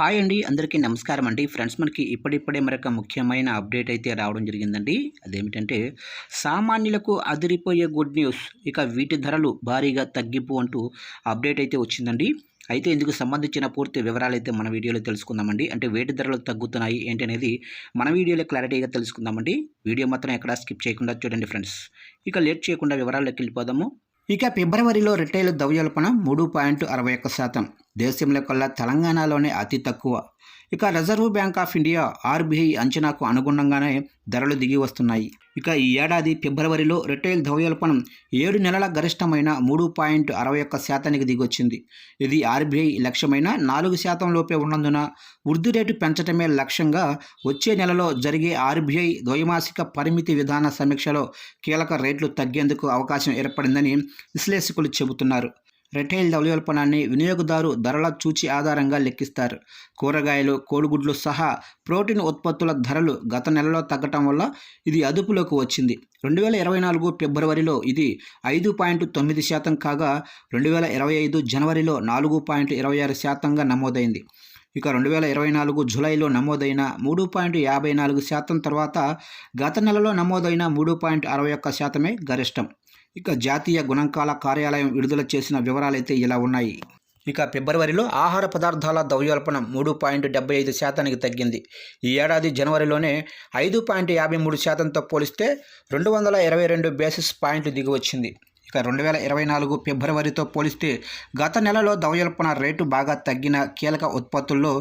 Hi అండి. అందరికీ నమస్కారం అండి. ఫ్రెండ్స్ మనకి ఇప్పుడిప్పుడే మరొక ముఖ్యమైన అప్డేట్ అయితే రావడం జరిగిందండి. అదేమిటంటే సామాన్యులకు అదిరిపోయే గుడ్ న్యూస్ ఇక వీటి ధరలు భారీగా తగ్గింపు అంటూ అప్డేట్ అయితే వచ్చిందండి. అయితే ఇందుకు సంబంధించిన పూర్తి వివరాలు అయితే మన వీడియోలో తెలుసుకుందామండి. అంటే వేటి ధరలు తగ్గుతున్నాయి ఏంటి అనేది మన వీడియోలో క్లారిటీగా తెలుసుకుందామండి. వీడియో మాత్రం ఎక్కడా స్కిప్ చేయకుండా చూడండి ఫ్రెండ్స్. ఇక లేట్ చేయకుండా వివరాల్లోకి వెళ్ళిపోదాము. ఇక ఫిబ్రవరిలో రిటైల్ ద్రవ్యోల్పణ మూడు పాయింట్ అరవై ఒక్క శాతం. దేశంలో కల్లా తెలంగాణలోనే అతి తక్కువ. ఇక reserve bank of India RBI అంచనాకు అనుగుణంగానే ధరలు దిగి వస్తున్నాయి. ఇక ఈ ఏడాది ఫిబ్రవరిలో రిటైల్ ద్రవ్యోల్పణం ఏడు నెలల గరిష్టమైన మూడు పాయింట్ అరవై ఒక్క శాతానికి దిగొచ్చింది. ఇది ఆర్బీఐ లక్ష్యమైన నాలుగు శాతం లోపే ఉన్నందున వృద్ధి రేటు పెంచడమే లక్ష్యంగా వచ్చే నెలలో జరిగే ఆర్బీఐ ద్వైమాసిక పరిమితి విధాన సమీక్షలో కీలక రేట్లు తగ్గేందుకు అవకాశం ఏర్పడిందని విశ్లేషకులు చెబుతున్నారు. రిటైల్ ద్రవ్యోల్పణాన్ని వినియోగదారు ధరల చూచి ఆధారంగా లెక్కిస్తారు. కూరగాయలు కోడిగుడ్లు సహా ప్రోటీన్ ఉత్పత్తుల ధరలు గత నెలలో తగ్గటం వల్ల ఇది అదుపులోకి వచ్చింది. రెండు వేల ఇరవై నాలుగు ఫిబ్రవరిలో ఇది ఐదు పాయింట్ తొమ్మిది శాతం కాగా రెండు వేల ఇరవై ఐదు జనవరిలో నాలుగు పాయింట్ ఇరవై ఆరు శాతంగా నమోదైంది. ఇక రెండు వేల ఇరవై నాలుగు జూలైలో నమోదైన మూడు పాయింట్ యాభై నాలుగు శాతం తర్వాత గత నెలలో నమోదైన మూడు పాయింట్ అరవై ఒక్క శాతమే గరిష్టం. ఇక జాతీయ గుణంకాల కార్యాలయం విడుదల చేసిన వివరాలైతే ఇలా ఉన్నాయి. ఇక ఫిబ్రవరిలో ఆహార పదార్థాల ద్రవ్యోల్పణం మూడు పాయింట్ డెబ్బై ఐదు శాతానికి తగ్గింది. ఈ ఏడాది జనవరిలోనే ఐదు పాయింట్ యాభై మూడు శాతంతో పోలిస్తే రెండు వందల ఇరవై రెండు బేసిస్ పాయింట్లు దిగివచ్చింది. ఇక రెండు వేల ఇరవై నాలుగు ఫిబ్రవరితో పోలిస్తే గత నెలలో ద్రవ్యోల్పణ రేటు బాగా తగ్గిన కీలక ఉత్పత్తుల్లో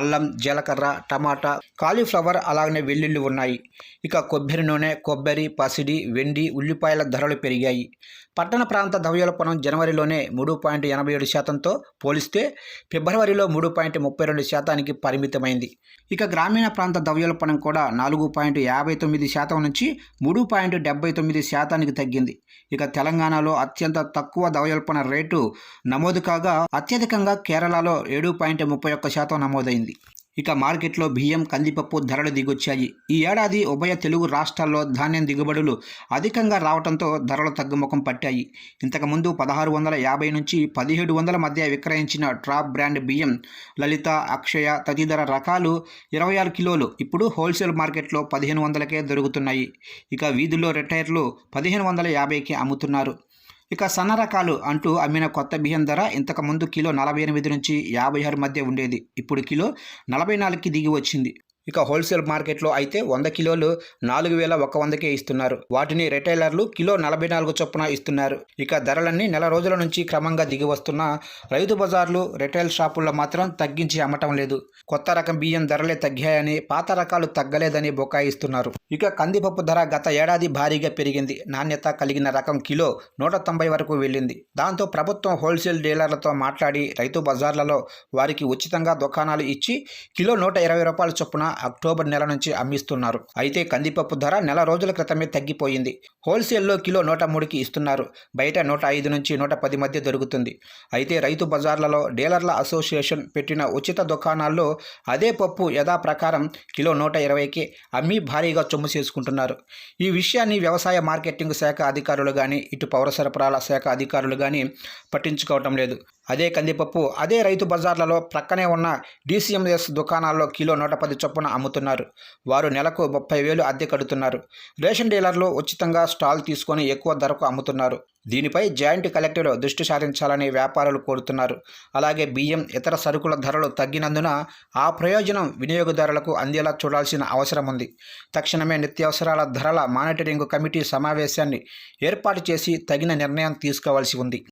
అల్లం జీలకర్ర టమాటా కాలీఫ్లవర్ అలాగనే వెల్లుల్లి ఉన్నాయి. ఇక కొబ్బరి నూనె కొబ్బరి పసిడి వెండి ఉల్లిపాయల ధరలు పెరిగాయి. పట్టణ ప్రాంత ద్రవ్యోల్పణం జనవరిలోనే మూడు పాయింట్ ఎనభై ఏడు శాతంతో పోలిస్తే ఫిబ్రవరిలో మూడు పాయింట్ ముప్పై రెండు శాతానికి పరిమితమైంది. ఇక గ్రామీణ ప్రాంత ద్రవ్యోల్పణం కూడా నాలుగు పాయింట్ యాభై తొమ్మిది శాతం నుంచి మూడు పాయింట్ డెబ్బై తొమ్మిది శాతానికి తగ్గింది. ఇక తెలంగాణ తెలంగాణలో అత్యంత తక్కువ ద్రవ్యోల్పణ రేటు నమోదు కాగా అత్యధికంగా కేరళలో ఏడు పాయింట్ ముప్పై ఒక్క శాతం నమోదైంది. ఇక మార్కెట్లో బియ్యం కందిపప్పు ధరలు దిగొచ్చాయి. ఈ ఏడాది ఉభయ తెలుగు రాష్ట్రాల్లో ధాన్యం దిగుబడులు అధికంగా రావడంతో ధరలు తగ్గుముఖం పట్టాయి. ఇంతకుముందు పదహారు వందల యాభై నుంచి పదిహేడు వందల మధ్య విక్రయించిన ట్రాప్ బ్రాండ్ బియ్యం లలిత అక్షయ తదితర రకాలు ఇరవై ఆరు కిలోలు ఇప్పుడు హోల్సేల్ మార్కెట్లో పదిహేను వందలకే దొరుకుతున్నాయి. ఇక వీధుల్లో రిటైర్లు పదిహేను వందల యాభైకి అమ్ముతున్నారు. ఇక సన్న రకాలు అంటూ అమ్మిన కొత్త బియ్యం ధర ఇంతకుముందు కిలో నలభై ఎనిమిది నుంచి యాభై ఆరు మధ్య ఉండేది. ఇప్పుడు కిలో నలభై నాలుగుకి దిగి వచ్చింది. ఇక హోల్సేల్ మార్కెట్లో అయితే వంద కిలోలు నాలుగు వేల ఒక వందకే ఇస్తున్నారు. వాటిని రిటైలర్లు కిలో నలభై నాలుగు చొప్పున ఇస్తున్నారు. ఇక ధరలన్నీ నెల రోజుల నుంచి క్రమంగా దిగి వస్తున్న రైతు బజార్లు రిటైల్ షాపుల్లో మాత్రం తగ్గించి అమ్మటం లేదు. కొత్త రకం బియ్యం ధరలే తగ్గాయని పాత రకాలు తగ్గలేదని బొకాయిస్తున్నారు. ఇక కందిపప్పు ధర గత ఏడాది భారీగా పెరిగింది. నాణ్యత కలిగిన రకం కిలో నూట తొంభై వరకు వెళ్ళింది. దాంతో ప్రభుత్వం హోల్సేల్ డీలర్లతో మాట్లాడి రైతు బజార్లలో వారికి ఉచితంగా దుకాణాలు ఇచ్చి కిలో నూట ఇరవై రూపాయల చొప్పున అక్టోబర్ నెల నుంచి అమ్మిస్తున్నారు. అయితే కందిపప్పు ధర నెల రోజుల క్రితమే తగ్గిపోయింది. హోల్సేల్లో కిలో నూట మూడుకి ఇస్తున్నారు. బయట నూట ఐదు నుంచి నూట పది మధ్య దొరుకుతుంది. అయితే రైతు బజార్లలో డీలర్ల అసోసియేషన్ పెట్టిన ఉచిత దుకాణాల్లో అదే పప్పు యథాప్రకారం కిలో నూట ఇరవైకి అమ్మి భారీగా చొమ్ము చేసుకుంటున్నారు. ఈ విషయాన్ని వ్యవసాయ మార్కెటింగ్ శాఖ అధికారులు కానీ ఇటు పౌర సరఫరాల శాఖ అధికారులు కానీ పట్టించుకోవటం లేదు. అదే కందిపప్పు అదే రైతు బజార్లలో ప్రక్కనే ఉన్న డీసీఎంఎస్ దుకాణాల్లో కిలో నూట పది చొప్పున అమ్ముతున్నారు. వారు నెలకు ముప్పై వేలు అద్దె కడుతున్నారు. రేషన్ డీలర్లు ఉచితంగా స్టాల్ తీసుకొని ఎక్కువ ధరకు అమ్ముతున్నారు. దీనిపై జాయింట్ కలెక్టర్ దృష్టి సారించాలని వ్యాపారులు కోరుతున్నారు. అలాగే బియ్యం ఇతర సరుకుల ధరలు తగ్గినందున ఆ ప్రయోజనం వినియోగదారులకు అందేలా చూడాల్సిన అవసరం ఉంది. తక్షణమే నిత్యావసరాల ధరల మానిటరింగ్ కమిటీ సమావేశాన్ని ఏర్పాటు చేసి తగిన నిర్ణయం తీసుకోవాల్సి ఉంది.